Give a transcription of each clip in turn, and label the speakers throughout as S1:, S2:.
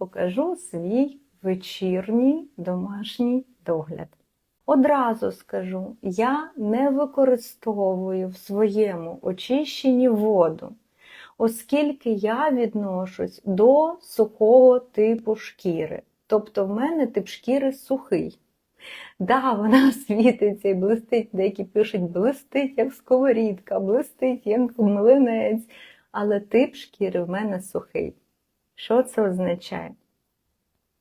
S1: покажу свій вечірній домашній догляд. Одразу скажу, я не використовую в своєму очищенні воду, оскільки я відношусь до сухого типу шкіри. Тобто в мене тип шкіри сухий. Да, вона світиться і блистить, деякі пишуть, блистить як сковорідка, блистить як млинець, але тип шкіри в мене сухий. Що це означає?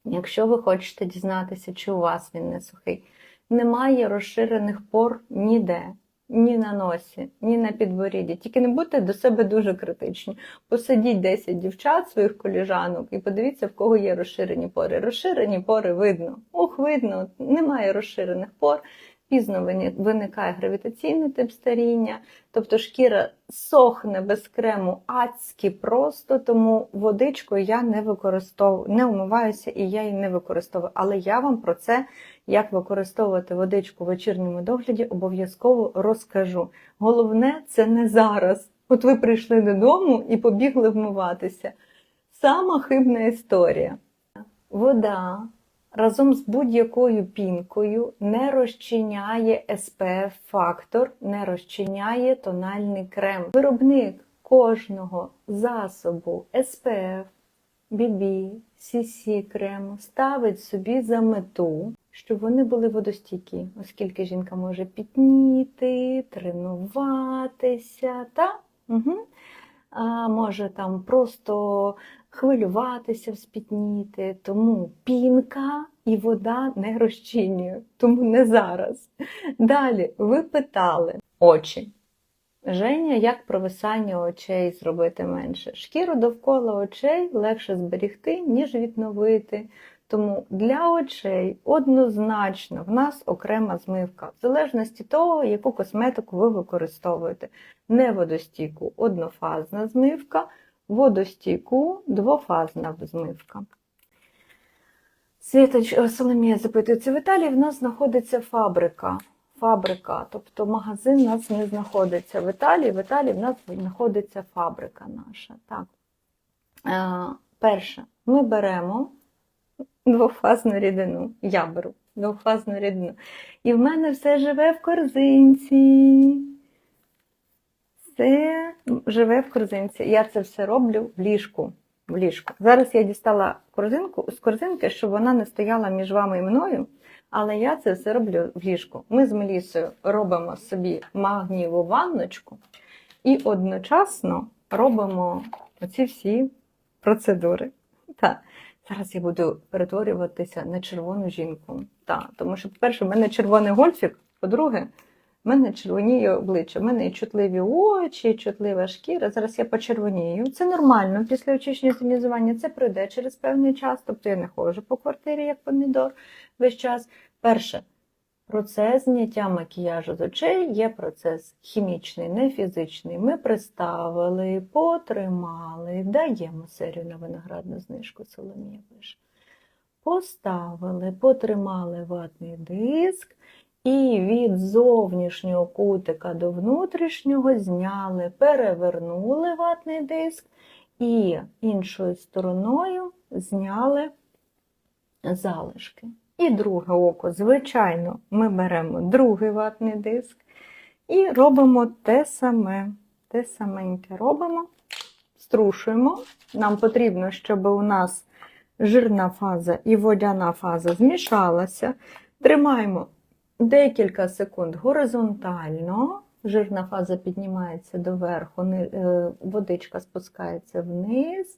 S1: Якщо ви хочете дізнатися, чи у вас він не сухий, немає розширених пор ніде, ні на носі, ні на підборідді. Тільки не будьте до себе дуже критичні. Посадіть 10 дівчат своїх коліжанок і подивіться, в кого є розширені пори. Розширені пори видно. Ух, видно, немає розширених пор. Пізно виникає гравітаційний тип старіння, тобто шкіра сохне без крему адськи просто, тому водичкою я не використовую, не вмиваюся і я її не використовую. Але я вам про це, як використовувати водичку в вечірньому догляді, обов'язково розкажу. Головне, це не зараз. От ви прийшли додому і побігли вмиватися. Сама хибна історія. Вода разом з будь-якою пінкою не розчиняє SPF фактор, не розчиняє тональний крем. Виробник кожного засобу SPF, BB, CC крему ставить собі за мету, щоб вони були водостійкі, оскільки жінка може пітніти, тренуватися, та? Угу. А, може там просто хвилюватися, вспітніти. Тому пінка і вода не розчинює, тому не зараз. Далі, ви питали очі. Женя, як провисання очей зробити менше? Шкіру довкола очей легше зберігти, ніж відновити. Тому для очей однозначно в нас окрема змивка, в залежності того, яку косметику ви використовуєте. Не водостійку однофазна змивка, водостійку двофазна змивка. Світоч Соломія запитується, в Італії в нас знаходиться фабрика. Фабрика, тобто магазин у нас не знаходиться в Італії. В Італії в нас знаходиться фабрика наша. Так. Е, перше, ми беремо двофазну рідину. Я беру двофазну рідину. І в мене все живе в корзинці. Все живе в корзинці. Я це все роблю в ліжку. В ліжку. Зараз я дістала корзинку з корзинки, щоб вона не стояла між вами і мною. Але я це все роблю в ліжку. Ми з Мелісою робимо собі магнієву ванночку і одночасно робимо оці всі процедури. Так. Зараз я буду перетворюватися на червону жінку. Так, тому що, по-перше, в мене червоний гольфік, по-друге, в мене червоніє обличчя, в мене і чутливі очі, і чутлива шкіра. Зараз я почервонію. Це нормально після очищення тонізування. Це пройде через певний час, тобто я не ходжу по квартирі як помідор весь час. Перше, процес зняття макіяжу з очей є процес хімічний, не фізичний. Ми приставили, потримали, даємо серію на виноградну знижку, Соломія пише. Поставили, потримали ватний диск і від зовнішнього кутика до внутрішнього зняли, перевернули ватний диск і іншою стороною зняли залишки. І друге око, звичайно, ми беремо другий ватний диск і робимо те саме. Те саменьке робимо, струшуємо. Нам потрібно, щоб у нас жирна фаза і водяна фаза змішалася. Тримаємо декілька секунд горизонтально. Жирна фаза піднімається доверху, е, водичка спускається вниз.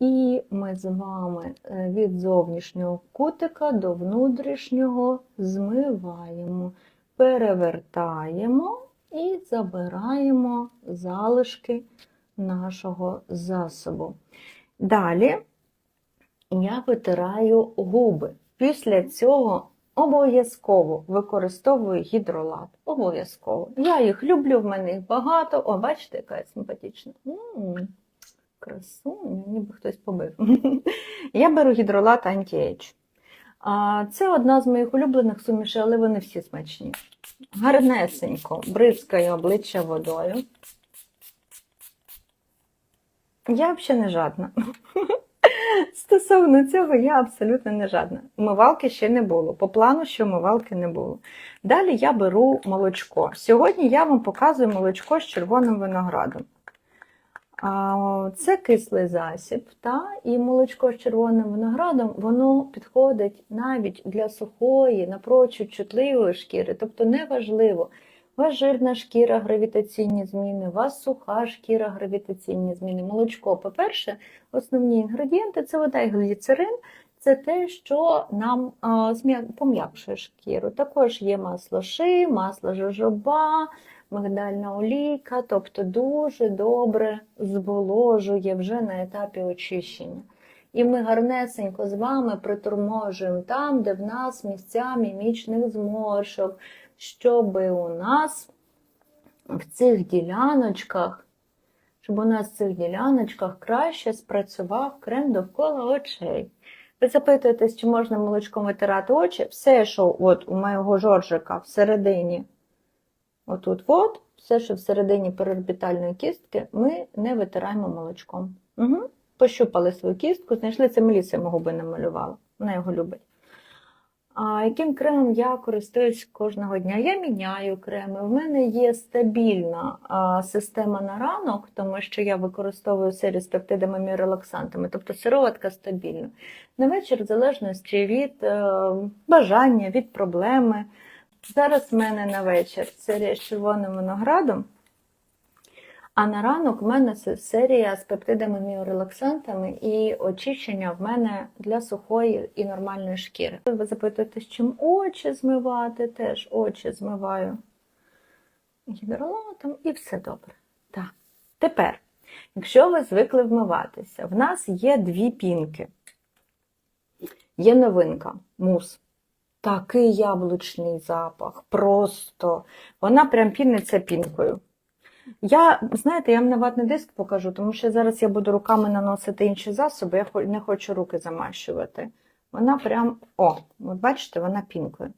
S1: І ми з вами е, від зовнішнього кутика до внутрішнього змиваємо, перевертаємо і забираємо залишки нашого засобу. Далі я витираю губи. Після цього обов'язково використовую гідролат. Обов'язково. Я їх люблю, в мене їх багато. О, бачите, яка я симпатична. М, Красуня, ніби хтось побив. Я беру гідролат Anti-Age. Це одна з моїх улюблених сумішей, але вони всі смачні. Гарнесенько бризкаю обличчя водою. Я взагалі не жадна. Стосовно цього я абсолютно не жадна. Умивалки ще не було. По плану, що умивалки не було. Далі я беру молочко. Сьогодні я вам показую молочко з червоним виноградом. Це кислий засіб, та? і молочко з червоним виноградом воно підходить навіть для сухої, напрочуд чутливої шкіри. Тобто неважливо, у вас жирна шкіра, гравітаційні зміни, у вас суха шкіра, гравітаційні зміни. Молочко, по-перше, основні інгредієнти це вода і гліцерин. Це те, що нам а, пом'якшує шкіру. Також є масло ши, масло жожоба, мигдальна олійка, тобто дуже добре зволожує вже на етапі очищення. І ми гарнесенько з вами приторможуємо там, де в нас місця мімічних зморшок, щоб у нас в цих діляночках, щоб у нас в цих діляночках краще спрацював крем довкола очей. Ви запитуєтесь, чи можна молочком витирати очі? Все, що от у моєго жоржика всередині, отут, от, все, що всередині переорбітальної кістки, ми не витираємо молочком. Угу. Пощупали свою кістку, знайшли це Меліса йому губи намалювала. Вона його любить. А яким кремом я користуюсь кожного дня? Я міняю креми. В мене є стабільна а, система на ранок, тому що я використовую серію з пептидами і релаксантами, тобто сироватка стабільна. На вечір, в залежності від е, бажання, від проблеми. Зараз в мене на вечір серія з червоним виноградом. А на ранок в мене се- серія з пептидами міорелаксантами і очищення в мене для сухої і нормальної шкіри. Ви запитуєте, з чим очі змивати? Теж очі змиваю гідролатом і все добре. Так. Тепер, якщо ви звикли вмиватися, в нас є дві пінки. Є новинка мус. Такий яблучний запах. Просто. Вона прям піниться пінкою. Я, знаєте, я вам на ватний диск покажу, тому що зараз я буду руками наносити інші засоби, я не хочу руки замащувати. Вона прям, о, от бачите, вона пінкою.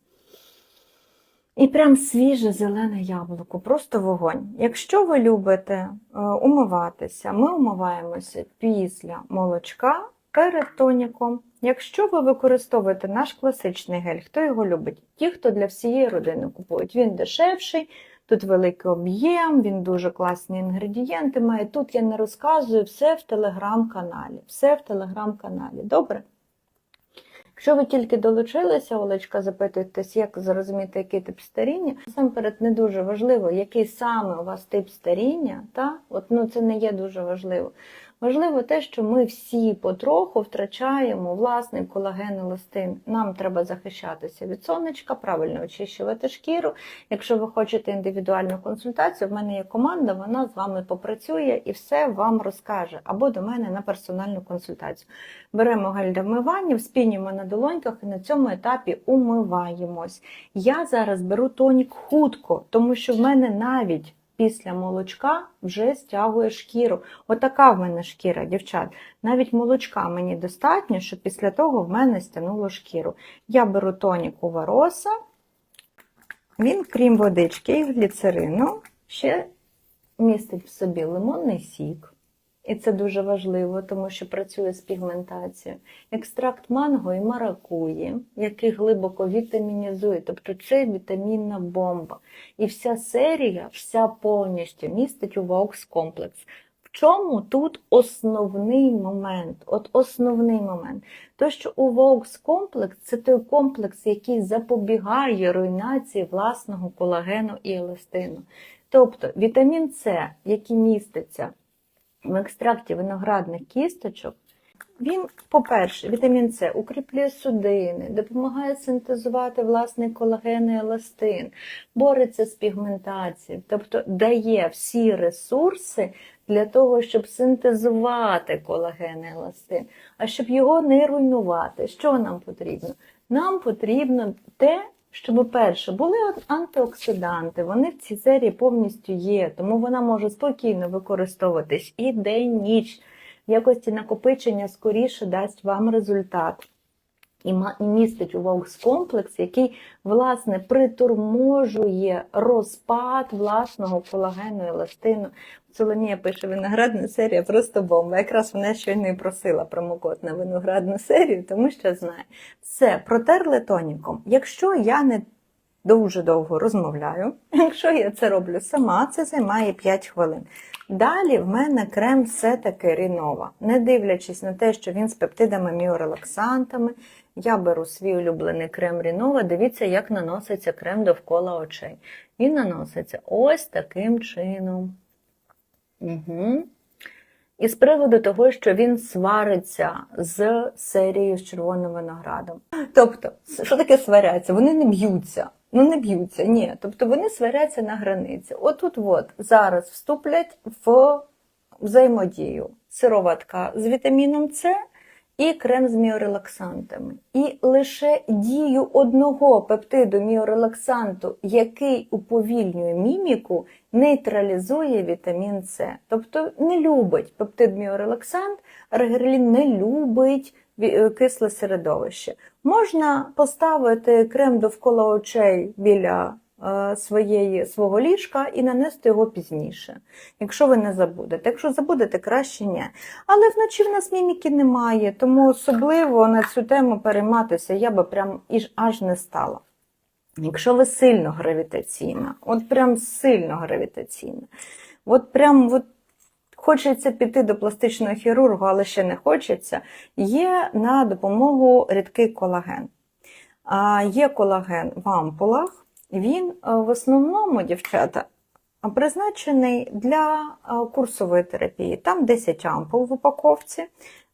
S1: І прям свіже зелене яблуко, просто вогонь. Якщо ви любите е, умиватися, ми умиваємося після молочка перед тоніком. Якщо ви використовуєте наш класичний гель, хто його любить? Ті, хто для всієї родини купують. Він дешевший, Тут великий об'єм, він дуже класні інгредієнти має. Тут я не розказую все в телеграм-каналі. Все в телеграм-каналі. Добре? Якщо ви тільки долучилися, Олечка, запитуєтесь, як зрозуміти, який тип старіння. Насамперед, не дуже важливо, який саме у вас тип старіння. Та? От, ну, це не є дуже важливо. Важливо те, що ми всі потроху втрачаємо власний колаген еластин. Нам треба захищатися від сонечка, правильно очищувати шкіру. Якщо ви хочете індивідуальну консультацію, в мене є команда, вона з вами попрацює і все вам розкаже. Або до мене на персональну консультацію. Беремо гель для вмивання, вспінюємо на долоньках і на цьому етапі умиваємось. Я зараз беру тонік хутко, тому що в мене навіть після молочка вже стягує шкіру. Отака в мене шкіра, дівчат. Навіть молочка мені достатньо, щоб після того в мене стягнуло шкіру. Я беру тонік у Вароса. Він, крім водички і гліцерину, ще містить в собі лимонний сік. І це дуже важливо, тому що працює з пігментацією. Екстракт манго і маракуї, який глибоко вітамінізує, тобто це вітамінна бомба. І вся серія, вся повністю містить у Ваукс комплекс. В чому тут основний момент? От основний момент. То, що у Ваукс комплекс це той комплекс, який запобігає руйнації власного колагену і еластину. Тобто вітамін С, який міститься в екстракті виноградних кісточок, він, по-перше, вітамін С укріплює судини, допомагає синтезувати власний колаген і еластин, бореться з пігментацією, тобто дає всі ресурси для того, щоб синтезувати колаген і еластин. А щоб його не руйнувати, що нам потрібно? Нам потрібно те, щоб перше були антиоксиданти, вони в цій серії повністю є, тому вона може спокійно використовуватись і день, ніч. В якості накопичення скоріше дасть вам результат. і містить у Вокс комплекс, який власне приторможує розпад власного колагену і еластину. Соломія пише виноградна серія просто бомба. Якраз вона щойно і просила промокод на виноградну серію, тому що знає. Все, протерли тоніком. Якщо я не дуже довго розмовляю, якщо я це роблю сама, це займає 5 хвилин. Далі в мене крем все-таки рінова. Не дивлячись на те, що він з пептидами міорелаксантами, я беру свій улюблений крем Рінова. Дивіться, як наноситься крем довкола очей. Він наноситься ось таким чином. Угу. І з приводу того, що він свариться з серією з червоним виноградом. Тобто, що таке сваряться? Вони не б'ються. Ну, не б'ються, ні. Тобто вони сваряться на границі. Отут от зараз вступлять в взаємодію сироватка з вітаміном С і крем з міорелаксантами. І лише дію одного пептиду міорелаксанту, який уповільнює міміку, нейтралізує вітамін С. Тобто не любить пептид міорелаксант, регерлін не любить е, кисле середовище. Можна поставити крем довкола очей біля своєї, свого ліжка і нанести його пізніше, якщо ви не забудете. Якщо забудете, краще ні. Але вночі в нас міміки немає, тому особливо на цю тему перейматися я би прям аж не стала. Якщо ви сильно гравітаційна, от прям сильно гравітаційна, от прям от хочеться піти до пластичного хірурга, але ще не хочеться, є на допомогу рідкий колаген. Є колаген в ампулах, він е, в основному, дівчата, призначений для е, курсової терапії. Там 10 ампул в упаковці.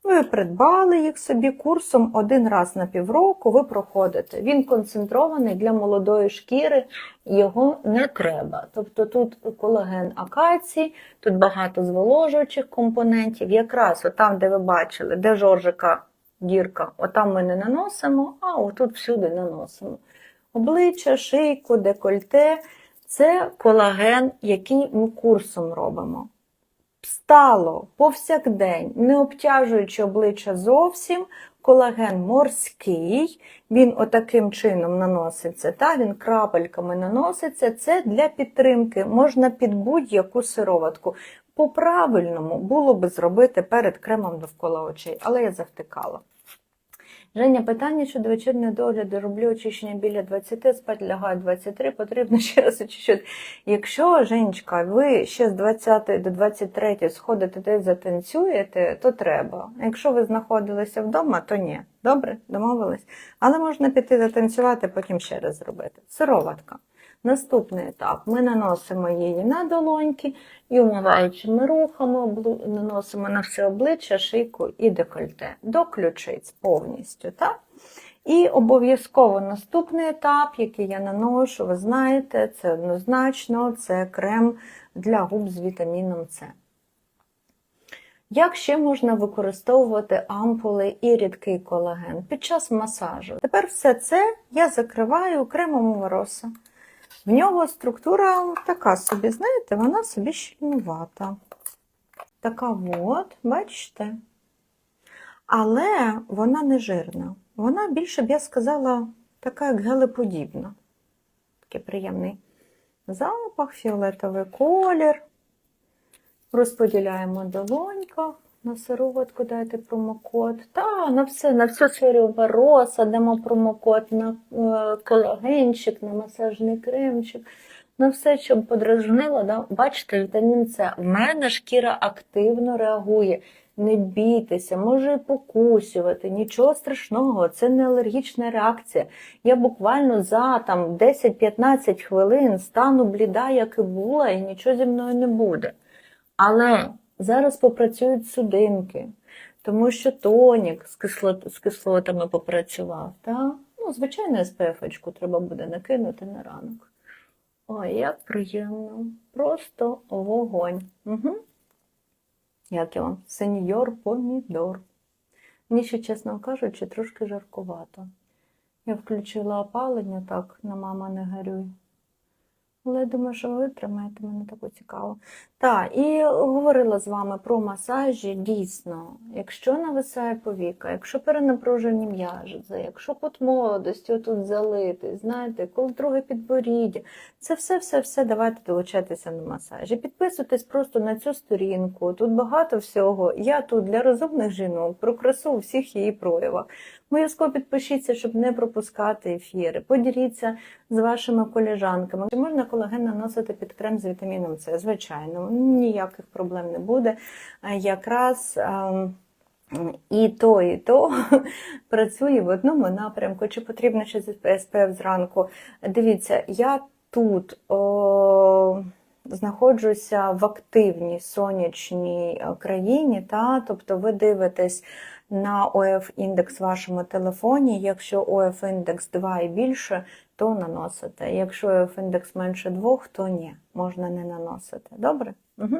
S1: Ви придбали їх собі курсом один раз на півроку, ви проходите. Він концентрований для молодої шкіри, його не треба. Тобто тут колаген акацій, тут багато зволожуючих компонентів. Якраз отам, де ви бачили, де жоржика дірка, отам ми не наносимо, а отут всюди наносимо. Обличчя, шийку, декольте це колаген, який ми курсом робимо стало повсякдень, не обтяжуючи обличчя зовсім, колаген морський, він отаким чином наноситься, та, він крапельками наноситься, це для підтримки, можна під будь-яку сироватку. По-правильному було би зробити перед кремом довкола очей, але я завтикала. Женя, питання щодо вечірнього догляду. Роблю очищення біля 20, спать лягаю 23, потрібно ще раз очищувати. Якщо, Женечка, ви ще з 20 до 23 сходите десь затанцюєте, то треба. Якщо ви знаходилися вдома, то ні. Добре, домовились. Але можна піти затанцювати, потім ще раз зробити. Сироватка. Наступний етап. Ми наносимо її на долоньки і умиваючими рухами наносимо на все обличчя, шийку і декольте до ключиць повністю. Так? І обов'язково наступний етап, який я наношу, ви знаєте, це однозначно це крем для губ з вітаміном С. Як ще можна використовувати ампули і рідкий колаген під час масажу? Тепер все це я закриваю кремом Вороса. В нього структура така собі, знаєте, вона собі щільнувата. Така от, бачите? Але вона не жирна. Вона більше б я сказала, така як гелеподібна. Такий приємний запах, фіолетовий колір. Розподіляємо долонька. На сироватку дайте промокод. Та, на все, на всю серію вороса дамо промокод, на е, колагенчик, на масажний кремчик, на все, щоб подразнило. Да? Бачите, вітамін С. В мене шкіра активно реагує. Не бійтеся, може покусювати, нічого страшного, це не алергічна реакція. Я буквально за там 10-15 хвилин стану бліда, як і була, і нічого зі мною не буде. Але зараз попрацюють судинки, тому що тонік з, кислот, з кислотами попрацював. Та? Ну, звичайно, SPF-очку треба буде накинути на ранок. Ой, як приємно. Просто вогонь. Угу. Як його? Сеньор помідор. Мені ще, чесно кажучи, трошки жаркувато. Я включила опалення так, на мама не горюй. Але я думаю, що ви витримаєте мене таку цікаву. Так, і говорила з вами про масажі. Дійсно, якщо нависає повіка, якщо перенапружені м'яжі, якщо кут молодості тут залитий, знаєте, коли друге підборіддя, це все-все-все давайте долучатися на масажі. Підписуйтесь просто на цю сторінку. Тут багато всього. Я тут для розумних жінок про красу у всіх її проявах. Обов'язково підпишіться, щоб не пропускати ефіри. Поділіться з вашими коліжанками. Чи можна колаген наносити під крем з вітаміном С? Звичайно, ніяких проблем не буде. Якраз ем, і то, і то працює в одному напрямку. Чи потрібно ще СПФ зранку? Дивіться, я тут о, знаходжуся в активній сонячній е, країні, та? тобто ви дивитесь на ОФ-індекс в вашому телефоні. Якщо ОФ-індекс 2 і більше, то наносите. Якщо ОФ-індекс менше 2, то ні, можна не наносити. Добре? Угу.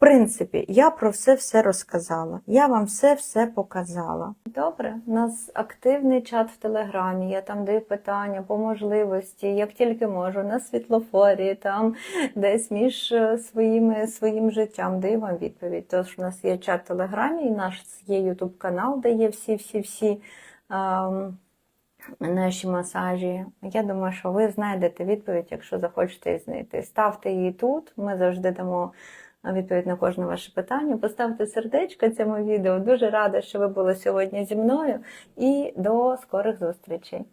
S1: Принципі, я про все все розказала. Я вам все все показала. Добре, у нас активний чат в Телеграмі. Я там даю питання по можливості, як тільки можу, на світлофорі, там десь між е, своїми, своїм життям даю вам відповідь. Тож у нас є чат в Телеграмі, і наш є Ютуб канал, де є всі-всі-всі. Наші масажі. Я думаю, що ви знайдете відповідь, якщо захочете знайти. Ставте її тут. Ми завжди дамо відповідь на кожне ваше питання. Поставте сердечко цьому відео. Дуже рада, що ви були сьогодні зі мною. І до скорих зустрічей!